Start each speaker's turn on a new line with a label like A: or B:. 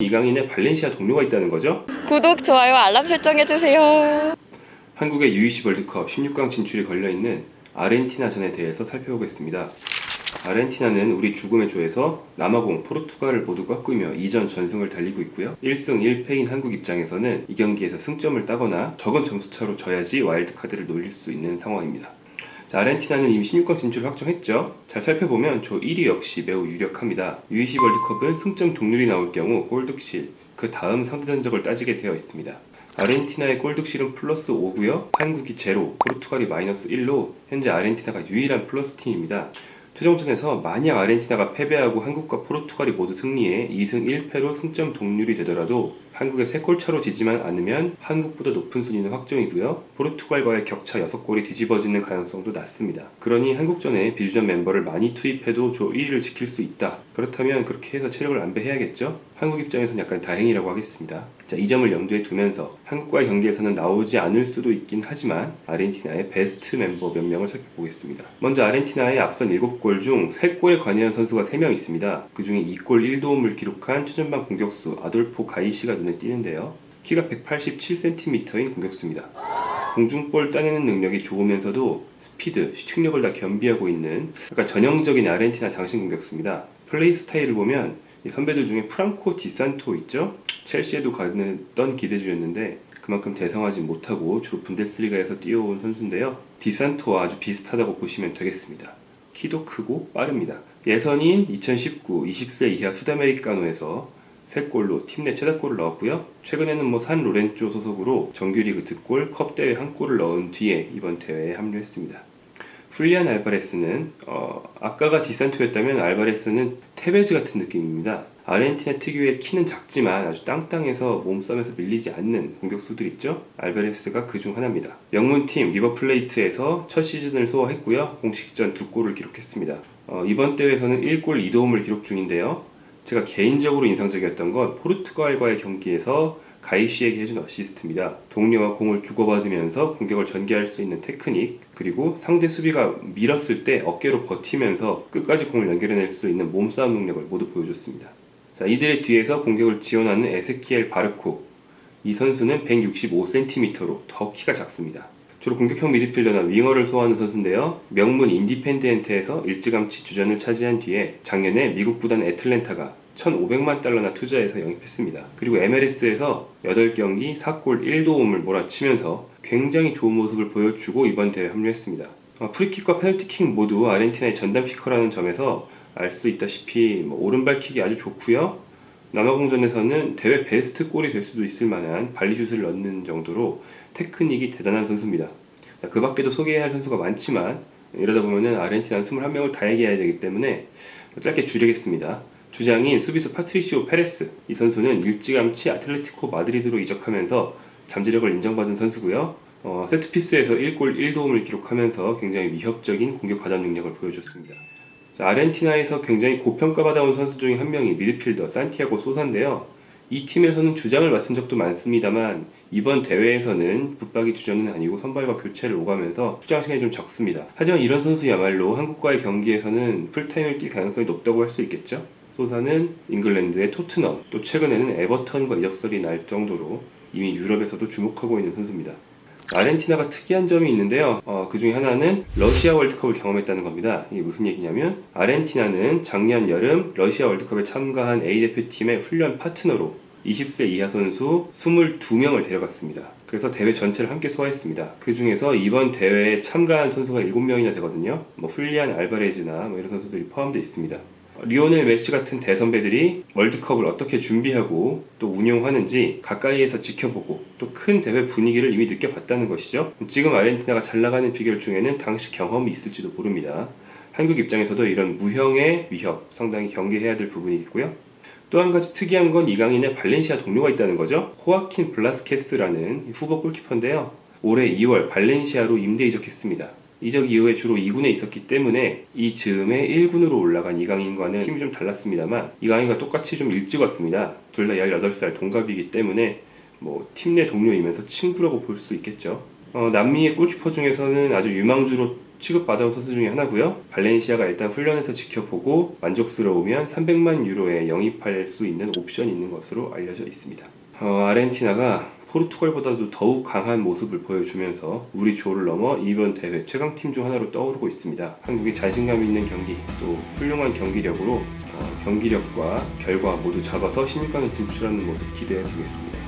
A: 이강인의 발렌시아 동료가 있다는 거죠.
B: 구독, 좋아요, 알람 설정해주세요.
A: 한국의 U20 월드컵 16강 진출이 걸려있는 아르헨티나전에 대해서 살펴보겠습니다. 아르헨티나는 우리 죽음의 조에서 남아공, 포르투갈을 모두 꺾으며 2전 전승을 달리고 있고요. 1승 1패인 한국 입장에서는 이 경기에서 승점을 따거나 적은 점수차로 져야지 와일드카드를 노릴 수 있는 상황입니다. 자, 아르헨티나는 이미 16강 진출을 확정했죠. 잘 살펴보면 조 1위 역시 매우 유력합니다. U20 월드컵은 승점 동률이 나올 경우 골득실, 그 다음 상대 전적을 따지게 되어 있습니다. 아르헨티나의 골득실은 플러스 5고요. 한국이 제로, 포르투갈이 마이너스 1로 현재 아르헨티나가 유일한 플러스 팀입니다. 최종전에서 만약 아르헨티나가 패배하고 한국과 포르투갈이 모두 승리해 2승 1패로 승점 동률이 되더라도 한국의 3골 차로 지지만 않으면 한국보다 높은 순위는 확정이고요. 포르투갈과의 격차 6골이 뒤집어지는 가능성도 낮습니다. 그러니 한국전에 비주전 멤버를 많이 투입해도 조 1위를 지킬 수 있다. 그렇다면 그렇게 해서 체력을 안배해야겠죠? 한국 입장에서는 약간 다행이라고 하겠습니다. 자, 이 점을 염두에 두면서 한국과의 경기에서는 나오지 않을 수도 있긴 하지만 아르헨티나의 베스트 멤버 몇 명을 살펴보겠습니다. 먼저 아르헨티나의 앞선 7골 중 3골에 관여한 선수가 3명 있습니다. 그 중에 2골 1도움을 기록한 최전방 공격수 아돌포 가이시가 눈에 띄는데요. 키가 187cm인 공격수입니다. 공중볼 따내는 능력이 좋으면서도 스피드, 슈팅력을 다 겸비하고 있는 약간 전형적인 아르헨티나 장신 공격수입니다. 플레이 스타일을 보면 이 선배들 중에 프랑코 디산토 있죠? 첼시에도 가던 기대주였는데 그만큼 대성하지 못하고 주로 분데스리가에서 뛰어온 선수인데요. 디산토와 아주 비슷하다고 보시면 되겠습니다. 키도 크고 빠릅니다. 예선인 2019 20세 이하 수다메리카노에서 3골로 팀 내 최다골을 넣었고요. 최근에는 뭐 산 로렌조 소속으로 정규리그 득골, 컵 대회 한 골을 넣은 뒤에 이번 대회에 합류했습니다. 풀리안 알바레스는 어, 아까가 디산토였다면 알바레스는 테베즈 같은 느낌입니다. 아르헨티나 특유의 키는 작지만 아주 땅땅해서 몸싸움에서 밀리지 않는 공격수들 있죠? 알바레스가 그 중 하나입니다. 영문팀 리버플레이트에서 첫 시즌을 소화했고요. 공식전 두 골을 기록했습니다. 어, 이번 대회에서는 1골 2도움을 기록 중인데요. 제가 개인적으로 인상적이었던 건 포르투갈과의 경기에서 가이시에게 해준 어시스트입니다. 동료와 공을 주고받으면서 공격을 전개할 수 있는 테크닉, 그리고 상대 수비가 밀었을 때 어깨로 버티면서 끝까지 공을 연결해낼 수 있는 몸싸움 능력을 모두 보여줬습니다. 자, 이들의 뒤에서 공격을 지원하는 에스키엘 바르코. 이 선수는 165cm로 더 키가 작습니다. 주로 공격형 미드필더나 윙어를 소화하는 선수인데요. 명문 인디펜덴트에서 일찌감치 주전을 차지한 뒤에 작년에 미국 구단 애틀랜타가 1,500만 달러나 투자해서 영입했습니다. 그리고 MLS에서 8경기 4골 1도움을 몰아치면서 굉장히 좋은 모습을 보여주고 이번 대회에 합류했습니다. 어, 프리킥과 페널티킥 모두 아르헨티나의 전담 키커라는 점에서 알 수 있다시피 뭐 오른발킥이 아주 좋고요. 남아공전에서는 대회 베스트 골이 될 수도 있을 만한 발리슛을 넣는 정도로 테크닉이 대단한 선수입니다. 자, 그 밖에도 소개해야 할 선수가 많지만 이러다 보면은 아르헨티나는 21명을 다 얘기해야 되기 때문에 짧게 줄이겠습니다. 주장인 수비수 파트리시오 페레스 이 선수는 일찌감치 아틀레티코 마드리드로 이적하면서 잠재력을 인정받은 선수고요. 어, 세트피스에서 1골 1도움을 기록하면서 굉장히 위협적인 공격 가담 능력을 보여줬습니다. 자, 아르헨티나에서 굉장히 고평가받아온 선수 중에 한 명이 미드필더 산티아고 소사인데요. 이 팀에서는 주장을 맡은 적도 많습니다만 이번 대회에서는 붙박이 주전은 아니고 선발과 교체를 오가면서出장 시간이 좀 적습니다. 하지만 이런 선수야말로 한국과의 경기에서는 풀타임을 뛸 가능성이 높다고 할 수 있겠죠. 소사는 잉글랜드의 토트넘, 또 최근에는 에버턴과 이적설이 날 정도로 이미 유럽에서도 주목하고 있는 선수입니다. 아르헨티나가 특이한 점이 있는데요. 어, 그 중에 하나는 러시아 월드컵을 경험했다는 겁니다. 이게 무슨 얘기냐면 아르헨티나는 작년 여름 러시아 월드컵에 참가한 A 대표팀의 훈련 파트너로 20세 이하 선수 22명을 데려갔습니다. 그래서 대회 전체를 함께 소화했습니다. 그 중에서 이번 대회에 참가한 선수가 7명이나 되거든요. 뭐 훌리안 알바레즈나 뭐 이런 선수들이 포함되어 있습니다. 리오넬 메시 같은 대선배들이 월드컵을 어떻게 준비하고 또 운용하는지 가까이에서 지켜보고 또 큰 대회 분위기를 이미 느껴봤다는 것이죠. 지금 아르헨티나가 잘 나가는 비결 중에는 당시 경험이 있을지도 모릅니다. 한국 입장에서도 이런 무형의 위협 상당히 경계해야 될 부분이 있고요. 또 한 가지 특이한 건 이강인의 발렌시아 동료가 있다는 거죠. 호아킨 블라스케스라는 후보 골키퍼인데요. 올해 2월 발렌시아로 임대 이적했습니다. 이적 이후에 주로 2군에 있었기 때문에 이 즈음에 1군으로 올라간 이강인과는 힘이 좀 달랐습니다만 이강인과 똑같이 좀 일찍 왔습니다. 둘 다 18살 동갑이기 때문에 뭐 팀 내 동료이면서 친구라고 볼 수 있겠죠. 어, 남미의 골키퍼 중에서는 아주 유망주로 취급받아온 선수 중에 하나고요. 발렌시아가 일단 훈련에서 지켜보고 만족스러우면 300만 유로에 영입할 수 있는 옵션이 있는 것으로 알려져 있습니다. 어, 아르헨티나가 포르투갈보다도 더욱 강한 모습을 보여주면서 우리 조를 넘어 이번 대회 최강팀 중 하나로 떠오르고 있습니다. 한국이 자신감 있는 경기 또 훌륭한 경기력으로 어, 경기력과 결과 모두 잡아서 16강에 진출하는 모습 기대해 보겠습니다.